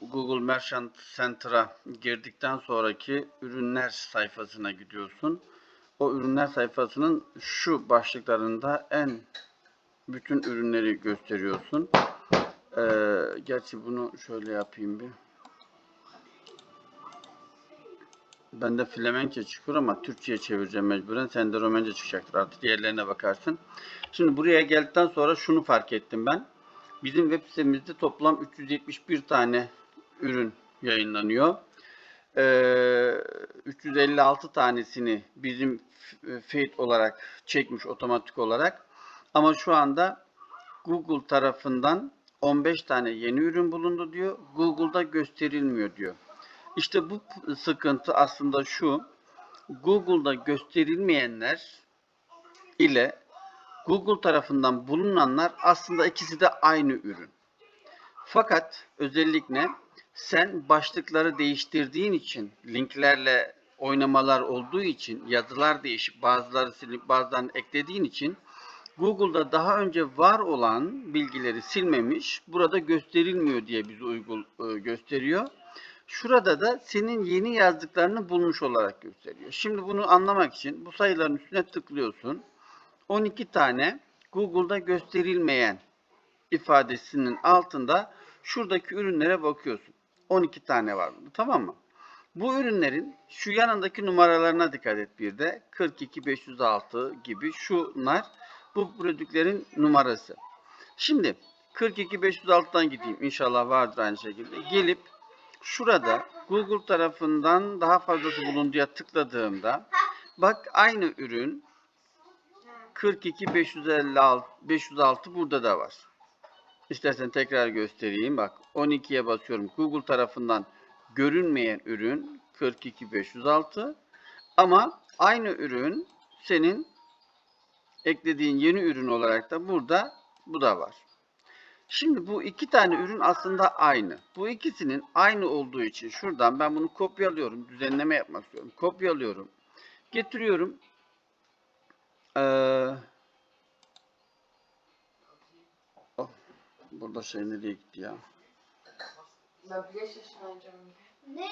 Google Merchant Center'a girdikten sonraki ürünler sayfasına gidiyorsun. O ürünler sayfasının şu başlıklarında en bütün ürünleri gösteriyorsun. Ee, gerçi bunu şöyle yapayım bir. Ben de Flemenke çıkıyor ama Türkçe'ye çevireceğim mecburen. Sen de Romence çıkacaktır artık diğerlerine bakarsın. Şimdi buraya geldikten sonra şunu fark ettim ben. Bizim web sitemizde toplam 371 tane ürün yayınlanıyor. Ee, 356 tanesini bizim feed olarak çekmiş otomatik olarak. Ama şu anda Google tarafından 15 tane yeni ürün bulundu diyor. Google'da gösterilmiyor diyor. İşte bu sıkıntı aslında şu. Google'da gösterilmeyenler ile Google tarafından bulunanlar aslında ikisi de aynı ürün. Fakat özellikle sen başlıkları değiştirdiğin için, linklerle oynamalar olduğu için, yazılar değişip bazıları silip bazılarını eklediğin için Google'da daha önce var olan bilgileri silmemiş, burada gösterilmiyor diye bizi uygul e, gösteriyor. Şurada da senin yeni yazdıklarını bulmuş olarak gösteriyor. Şimdi bunu anlamak için bu sayıların üstüne tıklıyorsun. 12 tane Google'da gösterilmeyen ifadesinin altında şuradaki ürünlere bakıyorsun. 12 tane var burada tamam mı? Bu ürünlerin şu yanındaki numaralarına dikkat et bir de. 42 506 gibi şunlar bu prodüklerin numarası. Şimdi 42 506'dan gideyim. İnşallah vardır aynı şekilde. Gelip şurada Google tarafından daha fazlası bulunduya tıkladığımda bak aynı ürün 42 556 506 burada da var. İstersen tekrar göstereyim. Bak 12'ye basıyorum. Google tarafından görünmeyen ürün 42 506 ama aynı ürün senin eklediğin yeni ürün olarak da burada bu da var. Şimdi bu iki tane ürün aslında aynı. Bu ikisinin aynı olduğu için şuradan ben bunu kopyalıyorum. Düzenleme yapmak istiyorum. Kopyalıyorum. Getiriyorum. Ee, oh, burada şey nereye gitti ya? Ben yaşına önce Ne?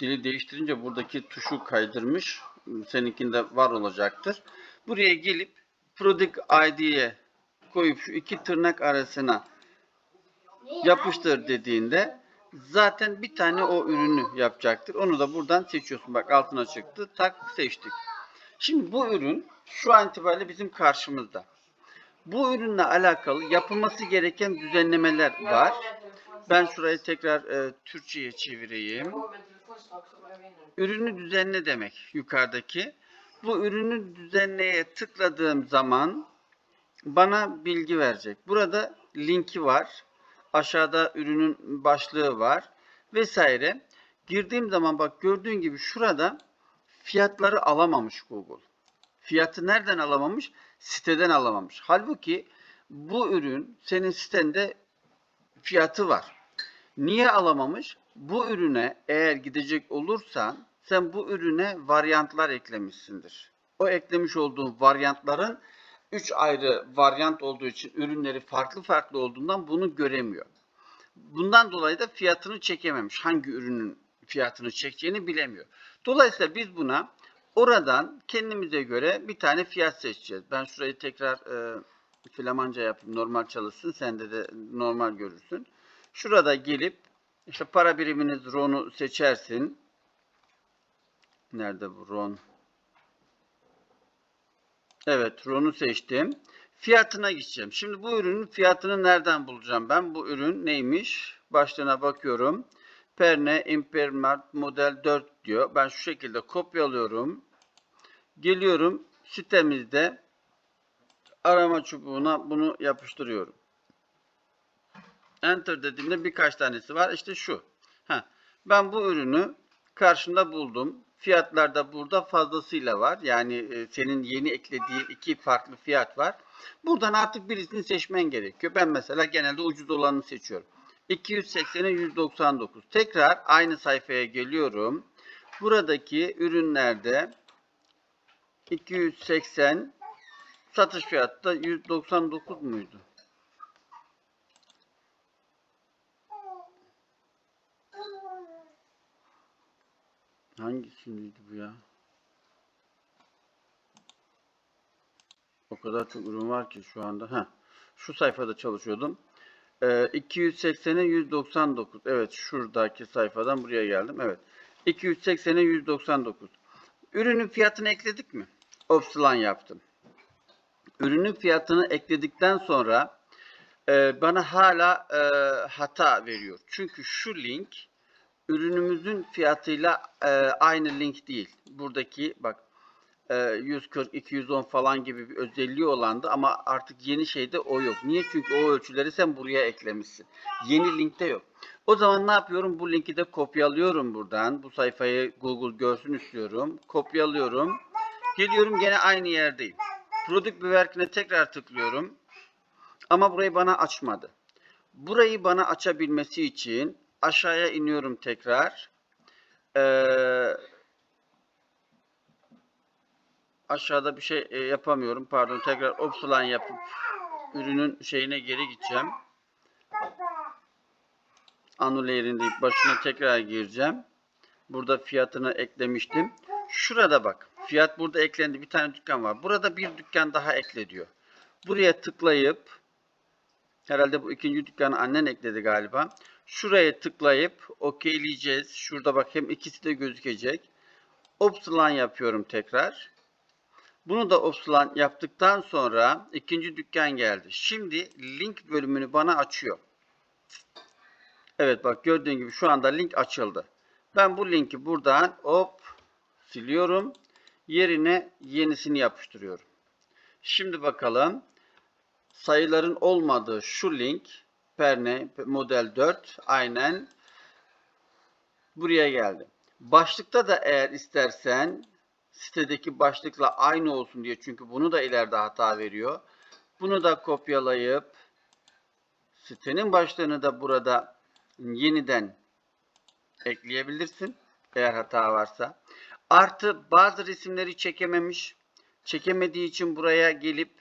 Dili değiştirince buradaki tuşu kaydırmış. Seninkinde var olacaktır. Buraya gelip Product ID'ye koyup şu iki tırnak arasına yapıştır dediğinde zaten bir tane o ürünü yapacaktır. Onu da buradan seçiyorsun. Bak altına çıktı. Tak seçtik. Şimdi bu ürün şu an itibariyle bizim karşımızda. Bu ürünle alakalı yapılması gereken düzenlemeler var. Ben şurayı tekrar e, Türkçe'ye çevireyim. Ürünü düzenle demek yukarıdaki. Bu ürünü düzenleye tıkladığım zaman bana bilgi verecek. Burada linki var. Aşağıda ürünün başlığı var vesaire. Girdiğim zaman bak gördüğün gibi şurada fiyatları alamamış Google. Fiyatı nereden alamamış? Siteden alamamış. Halbuki bu ürün senin sitende fiyatı var. Niye alamamış? Bu ürüne eğer gidecek olursan sen bu ürüne varyantlar eklemişsindir. O eklemiş olduğun varyantların 3 ayrı varyant olduğu için ürünleri farklı farklı olduğundan bunu göremiyor. Bundan dolayı da fiyatını çekememiş. Hangi ürünün fiyatını çekeceğini bilemiyor. Dolayısıyla biz buna oradan kendimize göre bir tane fiyat seçeceğiz. Ben şurayı tekrar e, Flamanca yapayım. Normal çalışsın. Sen de, de normal görürsün. Şurada gelip işte para biriminiz RON'u seçersin. Nerede bu RON? Evet, RON'u seçtim. Fiyatına gideceğim. Şimdi bu ürünün fiyatını nereden bulacağım ben? Bu ürün neymiş? Başlığına bakıyorum. Perne Impermat Model 4 diyor. Ben şu şekilde kopyalıyorum. Geliyorum sitemizde arama çubuğuna bunu yapıştırıyorum. Enter dediğimde birkaç tanesi var. İşte şu. Heh. Ben bu ürünü karşında buldum. Fiyatlar da burada fazlasıyla var. Yani e, senin yeni eklediğin iki farklı fiyat var. Buradan artık birisini seçmen gerekiyor. Ben mesela genelde ucuz olanı seçiyorum. 280'e 199. Tekrar aynı sayfaya geliyorum. Buradaki ürünlerde 280 Satış fiyatı da 199 muydu? Hangisiydi bu ya? O kadar çok ürün var ki şu anda. Ha, şu sayfada çalışıyordum. Ee, 280'e 199. Evet, şuradaki sayfadan buraya geldim. Evet. 280'e 199. Ürünün fiyatını ekledik mi? Opsilan yaptım. Ürünün fiyatını ekledikten sonra e, bana hala e, hata veriyor. Çünkü şu link ürünümüzün fiyatıyla e, aynı link değil. Buradaki bak e, 140, 210 falan gibi bir özelliği olandı ama artık yeni şeyde o yok. Niye? Çünkü o ölçüleri sen buraya eklemişsin. Yeni linkte yok. O zaman ne yapıyorum? Bu linki de kopyalıyorum buradan. Bu sayfayı Google görsün istiyorum. Kopyalıyorum. Geliyorum gene aynı yerdeyim. Product Bewerk'ine tekrar tıklıyorum. Ama burayı bana açmadı. Burayı bana açabilmesi için aşağıya iniyorum tekrar. Ee, aşağıda bir şey e, yapamıyorum. Pardon tekrar opsilan yapıp ürünün şeyine geri gideceğim. Annulayer'in deyip başına tekrar gireceğim. Burada fiyatını eklemiştim. Şurada bak. Fiyat burada eklendi. Bir tane dükkan var. Burada bir dükkan daha ekle diyor. Buraya tıklayıp herhalde bu ikinci dükkanı annen ekledi galiba. Şuraya tıklayıp okeyleyeceğiz. Şurada bak hem ikisi de gözükecek. Opslan yapıyorum tekrar. Bunu da opslan yaptıktan sonra ikinci dükkan geldi. Şimdi link bölümünü bana açıyor. Evet bak gördüğün gibi şu anda link açıldı. Ben bu linki buradan hop siliyorum. Yerine yenisini yapıştırıyorum. Şimdi bakalım. Sayıların olmadığı şu link Perne model 4 aynen buraya geldi. Başlıkta da eğer istersen sitedeki başlıkla aynı olsun diye çünkü bunu da ileride hata veriyor. Bunu da kopyalayıp sitenin başlığını da burada yeniden ekleyebilirsin eğer hata varsa. Artı bazı resimleri çekememiş. Çekemediği için buraya gelip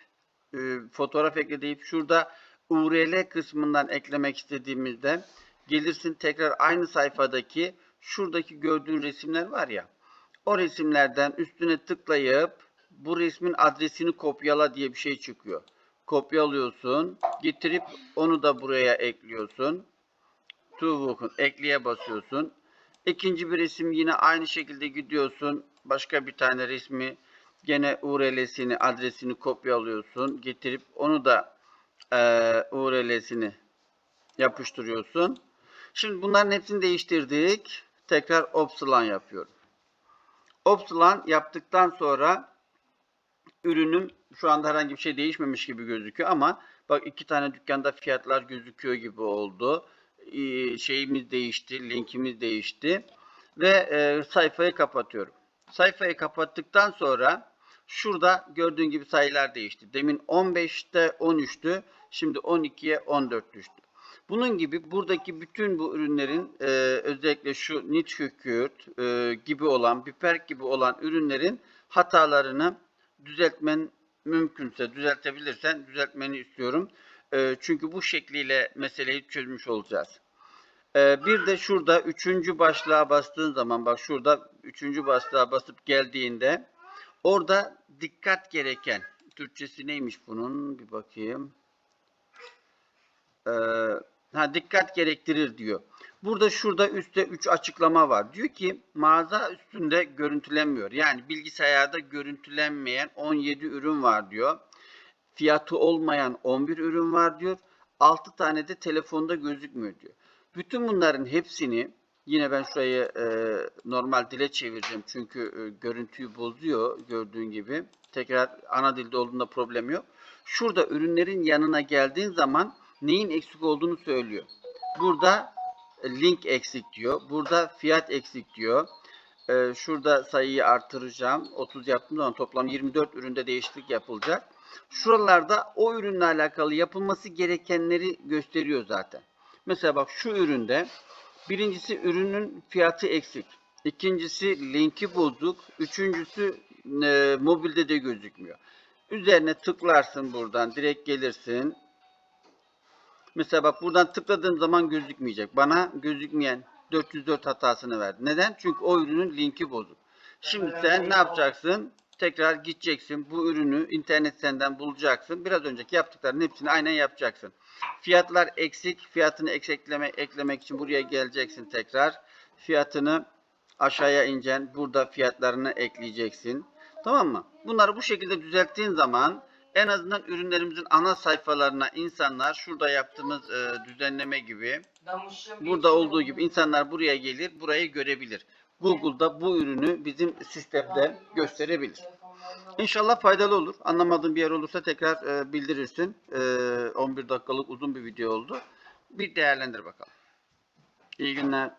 e, fotoğraf ekle deyip şurada URL kısmından eklemek istediğimizde gelirsin tekrar aynı sayfadaki şuradaki gördüğün resimler var ya o resimlerden üstüne tıklayıp bu resmin adresini kopyala diye bir şey çıkıyor. Kopyalıyorsun, getirip onu da buraya ekliyorsun. Tuğvuk'un ekleye basıyorsun. İkinci bir resim yine aynı şekilde gidiyorsun. Başka bir tane resmi gene URL'sini, adresini kopyalıyorsun. Getirip onu da e, URL'sini yapıştırıyorsun. Şimdi bunların hepsini değiştirdik. Tekrar Opslan yapıyorum. Opslan yaptıktan sonra ürünüm şu anda herhangi bir şey değişmemiş gibi gözüküyor ama bak iki tane dükkanda fiyatlar gözüküyor gibi oldu. Şeyimiz değişti, linkimiz değişti ve e, sayfayı kapatıyorum. Sayfayı kapattıktan sonra şurada gördüğün gibi sayılar değişti. Demin 15'te 13'tü, şimdi 12'ye 14 düştü. Bunun gibi buradaki bütün bu ürünlerin e, özellikle şu Nitschükürt e, gibi olan, Biperk gibi olan ürünlerin hatalarını düzeltmen mümkünse, düzeltebilirsen düzeltmeni istiyorum. E, çünkü bu şekliyle meseleyi çözmüş olacağız. E, bir de şurada üçüncü başlığa bastığın zaman, bak şurada üçüncü başlığa basıp geldiğinde orada dikkat gereken, Türkçesi neymiş bunun? Bir bakayım. Ee, ha, dikkat gerektirir diyor. Burada şurada üstte 3 açıklama var. Diyor ki mağaza üstünde görüntülenmiyor. Yani bilgisayarda görüntülenmeyen 17 ürün var diyor. Fiyatı olmayan 11 ürün var diyor. 6 tane de telefonda gözükmüyor diyor. Bütün bunların hepsini yine ben şurayı e, normal dile çevireceğim. Çünkü e, görüntüyü bozuyor gördüğün gibi. Tekrar ana dilde olduğunda problem yok. Şurada ürünlerin yanına geldiğin zaman neyin eksik olduğunu söylüyor. Burada link eksik diyor. Burada fiyat eksik diyor. Ee, şurada sayıyı artıracağım. 30 yaptığım zaman toplam 24 üründe değişiklik yapılacak. Şuralarda o ürünle alakalı yapılması gerekenleri gösteriyor zaten. Mesela bak şu üründe birincisi ürünün fiyatı eksik. İkincisi linki bozuk. Üçüncüsü e, mobilde de gözükmüyor. Üzerine tıklarsın buradan. Direkt gelirsin. Mesela bak buradan tıkladığım zaman gözükmeyecek. Bana gözükmeyen 404 hatasını verdi. Neden? Çünkü o ürünün linki bozuk. Şimdi sen ne yapacaksın? Tekrar gideceksin. Bu ürünü internet senden bulacaksın. Biraz önceki yaptıkların hepsini aynen yapacaksın. Fiyatlar eksik. Fiyatını ekleme, eklemek için buraya geleceksin tekrar. Fiyatını aşağıya ineceksin. Burada fiyatlarını ekleyeceksin. Tamam mı? Bunları bu şekilde düzelttiğin zaman en azından ürünlerimizin ana sayfalarına insanlar şurada yaptığımız e, düzenleme gibi burada olduğu gibi insanlar buraya gelir, burayı görebilir. Google'da bu ürünü bizim sistemde gösterebilir. İnşallah faydalı olur. Anlamadığın bir yer olursa tekrar e, bildirirsin. E, 11 dakikalık uzun bir video oldu. Bir değerlendir bakalım. İyi günler.